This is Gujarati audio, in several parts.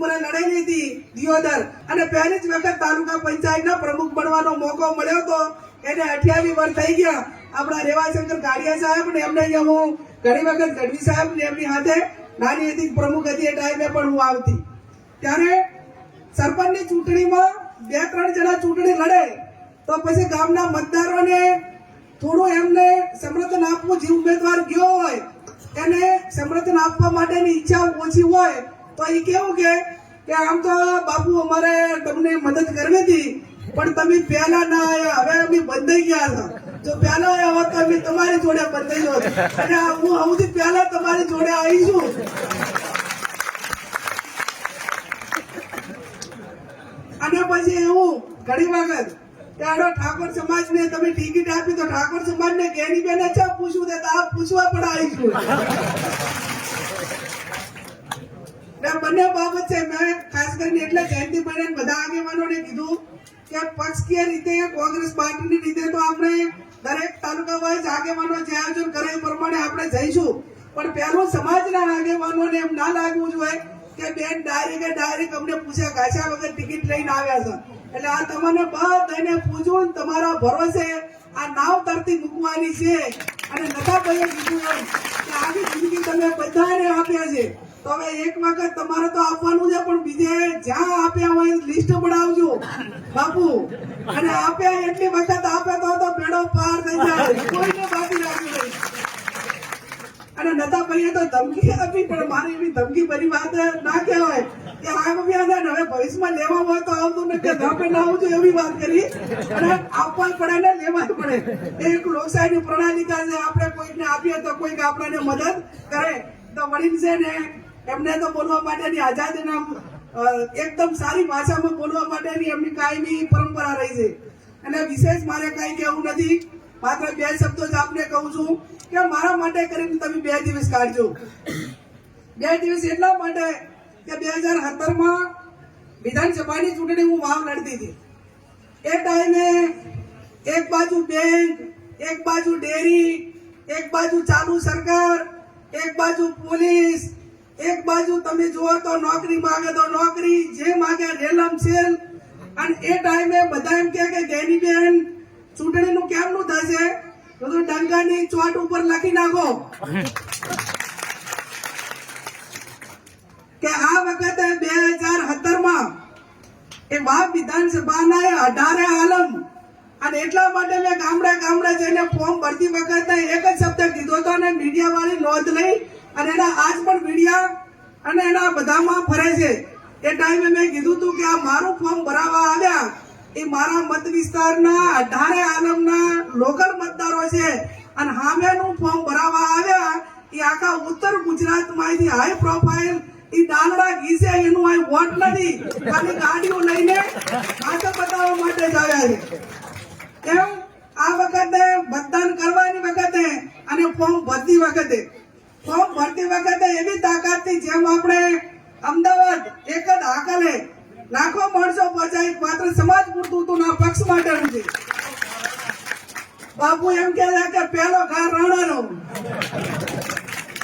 ઉંમરે લડાઈ હતી, દિયોદર. અને પહેલી જ વખત તાલુકા પંચાયતના પ્રમુખ બનવાનો મોકો મળ્યો હતો એને અઠ્યાવીસ વર્ષ થઈ ગયા. આપણા રેવાશંકર ગાડિયા સાહેબ ને એમને અહીંયા હું ઘણી વખત ગઢવી સાહેબ ને એમની હાથે નાની હતી, પ્રમુખ હતી એ ટાઈમે પણ હું આવતી. ત્યારે સરપંચની ચૂંટણીમાં બે ત્રણ જણા ચૂંટણી લડે, તો પછી ગામના મતદારોને થોડું એમને સમર્થન આપવું જે ઉમેદવાર ગયો હોય, એને સમર્થન આપવા માટેની ઈચ્છા ઓછી હોય તો એ કેવું કે કે આમ તો બાપુ અમારે તમને મદદ કરવી હતી, પણ તમે પહેલા ના આવ્યા. હવે અમે બંધાઈ ગયા હતા જો પહેલા આવ્યા હોત અમે તમારી જોડે બંધાઈ હોત. અને હું સૌથી પહેલા તમારી જોડે આવીશું અને પછી એવું ઘણી વખત આનો ઠાકોર સમાજને તમે ટિકિટ આપી તો ઠાકોર સમાજને કેની બેને છે પૂછવું તે આપ પૂછવા પણ આવીશું ને બંને બાબત છે, મેં ખાસ કરીને એટલે જયંતિ ભાઈને બધા આગેવાનોને કીધું કે પક્ષકીય રીતે કોંગ્રેસ પાર્ટીની રીતે તો આપણે દરેક તાલુકા વાઇઝ આગેવાનો જે આયોજન કરે એ પ્રમાણે આપણે જઈશું. પણ પહેલું સમાજના આગેવાનોને એમ ના લાગવું જોઈએ કે બેન ડાયરેક્ટ ડાયરેક્ટ અમને પૂછ્યા ગાછા વગર ટિકિટ લઈને આવ્યા છે. એટલે આ તમને બધાને પૂછવું તમારા ભરોસે આ નાવ તરતી મૂકવાની છે. અને નતા ભાઈએ કીધું કે આવી જિંદગી તમે બધાને આપ્યા છે. તો હવે એક વખત તમારે તો આપવાનું છે, પણ બીજે જ્યાં આપ્યા હોય લિસ્ટ બનાવજો. બાપુ, અને આપ્યા એટલી વખત આપે તો તો બેડો પાર થઈ જાય. કોઈને બાકી રાખ્યું નહીં. અને નતા ભાઈએ તો ધમકી આપી, પણ મારી એવી ધમકી ભરી વાત ના કહેવાય. કે આવ્યા છે ને હવે ભવિષ્યમાં લેવા હોય તો આવતું ને કે ધાપે ના આવજો એવી વાત કરી. અને આપવા પડે ને લેવા પડે. એક લોકશાહીની પ્રણાલિકા છે આપણે કોઈને આપીએ તો કોઈક આપણને મદદ કરે. તો વડીલ છે ને એમને તો બોલવા માટેની આઝાદીના એકદમ સારી ભાષામાં બોલવા માટેની એમની કાયમી પરંપરા રહી છે. અને વિશેષ મારે કાંઈ કહેવું નથી, માત્ર બે શબ્દો જ આપને કહું છું કે મારા માટે કરીને તમે બે દિવસ કાઢજો. બે દિવસ એટલા માટે કે બે હજાર સત્તરમાં વિધાનસભાની ચૂંટણી હું વાવ લડતી હતી. એ ટાઈમે એક બાજુ બેંક, એક બાજુ ડેરી, એક બાજુ ચાલુ સરકાર, એક બાજુ પોલીસ એક બાજુ તમે જુઓ તો નોકરી માગે તો નોકરી, જે માગે રેલમ સેલ. અને એ ટાઈમે બધા એમ કે કે ગેનીબેન ચૂંટણીનું કેમનું થશે? બધું ડંગાની ચોટ ઉપર લખી નાખો. કે આ વખતે બે હજાર સત્તરમાં એ વાવ વિધાનસભાના એ અઢારે આલમ. અને એટલા માટે મેં ગામડે ગામડે જઈને ફોર્મ ભરતી વખતે એક જ શબ્દ કીધો હતો અને મીડિયા વાળી નોંધ લઈ અને એના આજ પણ મીડિયા અને એના બધામાં ફરે છે. એ ટાઈમે મેં કીધું હતું કે આ મારું ફોર્મ ભરાવા આવ્યા. એ મારા મત વિસ્તારના અઢારે આલમના લોકલ મતદારો છે. અને સામેનું ફોર્મ ભરાવા આવ્યા. એ આખા ઉત્તર ગુજરાતમાંથી હાઈ પ્રોફાઇલ એ ડાલરા ઘીસે એનું આ વોટ નથી. ખાલી ગાડીઓ લઈને હાથે બતાવવા માટે જ આવ્યા છે. એમ આ વખતે મતદાન કરવાની વખતે અને ફોર્મ ભરતી વખતે. ફોર્મ ભરતી વખતે એવી તાકાતથી જેમ આપણે અમદાવાદ એક જ આકલે લાખો માણસો પચાવી માત્ર સમાજ પૂરતું હતું ના પક્ષ માટેનું છે. બાપુ એમ કે પેલો ઘા રાણાનો.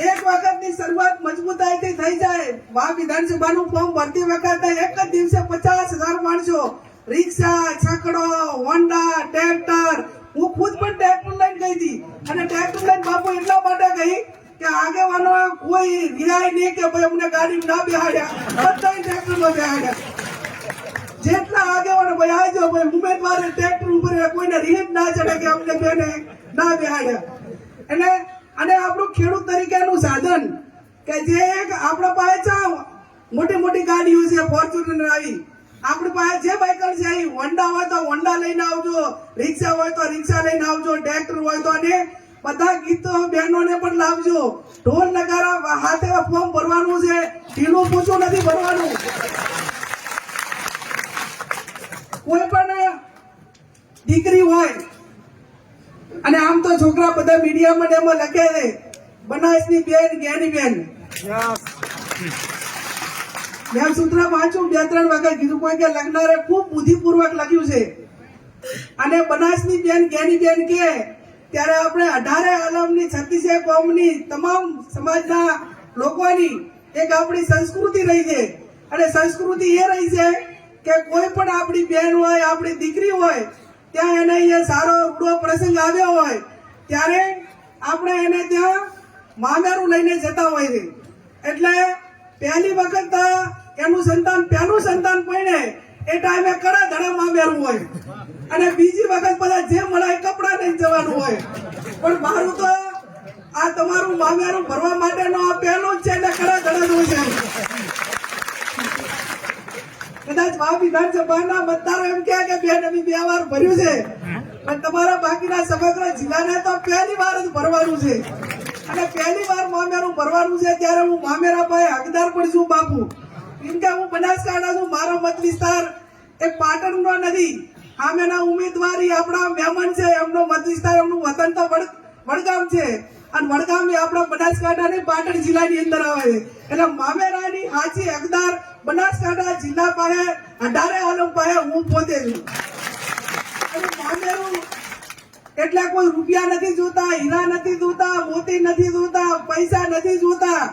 એક વખતની શરૂઆત મજબૂતાઈથી થઈ જાય. વા વિધાનસભાનું ફોર્મ ભરતી વખતે એક જ દિવસે પચાસ હજાર માણસો રિક્ષા, છકડો, હોન્ડા, ટ્રેક્ટર, હું ખુદ પણ ટ્રેક્ટર લઈને ગઈ હતી. અને ટ્રેક્ટર લઈને બાપુ એટલા માટે ગઈ કે આગેવાનો કોઈ રિહાય નહીં કે ભાઈ અમને ગાડી ના બેહાડ્યા. બધા ટ્રેક્ટરમાં બેહાડ્યા. જેટલા આગેવાનો ભાઈ આવજો ભાઈ, ઉમેદવાર ટ્રેક્ટર ઉપર કોઈને રીત ના ચડે કે અમને બેને ના બેહાડ્યા. એટલે, અને આપણું ખેડૂત તરીકેનું સાધન કે જે એક આપણા પાસે ચા મોટી મોટી ગાડીઓ છે ફોર્ચ્યુનર આવી. આપણી પાસે જે બાઇકલ છે હોન્ડા હોય તો હોન્ડા લઈને આવજો, રિક્ષા હોય તો રિક્ષા લઈને આવજો, ટ્રેક્ટર હોય તો અને બધા ગીતો બહેનોને પણ લાવજો. ઢોલ નગારા હાથે ફોર્મ ભરવાનું છે. ઢીલું પૂછું નથી ભરવાનું. કોઈ પણ દીકરી હોય અને આમ તો છોકરા બધા મીડિયામાં ને એમાં લખે છે બનાસની બેન જ્ઞાની બેન. મેં સૂત્ર વાંચ્યું બે ત્રણ વખત કીધું કોઈ કે લખનારે ખૂબ બુદ્ધિપૂર્વક લખ્યું છે. અને બનાસની બેન જ્ઞાની બેન કે ત્યારે આપણે અઢારે આલમની છત્તીસે કોમની તમામ સમાજના લોકોની એક આપણી સંસ્કૃતિ રહી છે. અને સંસ્કૃતિ એ રહી છે કે કોઈ પણ આપણી બેન હોય, આપણી દીકરી હોય, ત્યાં એને અહીંયા સારો રૂડો પ્રસંગ આવ્યો હોય, ત્યારે આપણે એને ત્યાં મામેરું લઈને જતા હોય છે. એટલે પહેલી વખત એનું સંતાન, પહેલું સંતાન પડે એ ટાઈમે કડા ધડા મામેરું હોય. અને બીજી વખત બધા જે મળાય કપડા નહીં જવાનું હોય. પણ મારું તો આ તમારું મામેરું ભરવા માટેનો આ પહેલું જ છે એટલે કડા ધડા જ છે. કદાચ મા વિધાનસભાના મતદારો એમ કહે કે બેન, અમે બે વાર ભર્યું છે. પણ તમારા બાકીના સમગ્ર જિલ્લાને તો પહેલી વાર જ ભરવાનું છે. અને પહેલી વાર મામેરું ભરવાનું છે ત્યારે હું મામેરા ભાઈ હકદાર પણ છું બાપુ. કે બનાસકાંઠા છું મારો મત વિસ્તાર એ પાટણનો નથી. સામેના ઉમેદવારી આપણા મહેમાન છે, એમનો મત વિસ્તાર, એમનું વતન તો વડગામ છે. અને વડગામ આપણા બનાસકાંઠા ને પાટણ જિલ્લાની અંદર આવે છે. એટલે મામેરાની હાજી હકદાર બનાસકાંઠા જિલ્લા પાસે, અઢારે આલમ પાસે હું પોતે છું. મામેરું એટલે કોઈ રૂપિયા નથી જોતા, હીરા નથી જોતા, મોતી નથી જોતા, પૈસા નથી જોતા.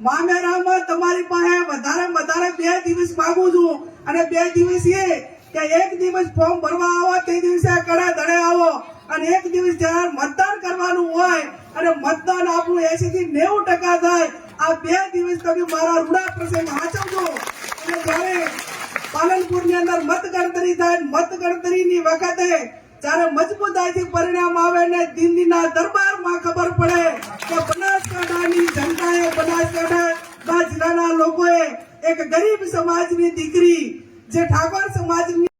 મામેરામાં તમારી પાસે વધારે વધારે બે દિવસ માંગુ છું. અને બે દિવસ એ કે એક દિવસ ફોર્મ ભરવા આવો, તે દિવસે કડે ધડે આવો. અને એક દિવસ જ્યારે મતદાન કરવાનું હોય, અને મતદાન આપણું એસી થી નેવું ટકા થાય, આ બે દિવસ તમે મારા રૂડા પ્રસંગ વાંચવજો. અને જ્યારે પાલનપુરની અંદર મત ગણતરી થાય મત ગણતરી ની વખતે જ્યારે મજબૂતાઈથી પરિણામ આવે ને દિલ્હીના દરબારમાં ખબર પડે કે બનાસકાંઠાની જનતાએ બનાસકાંઠા જિલ્લાના લોકોએ એક ગરીબ સમાજની દીકરી, જે ઠાકોર સમાજની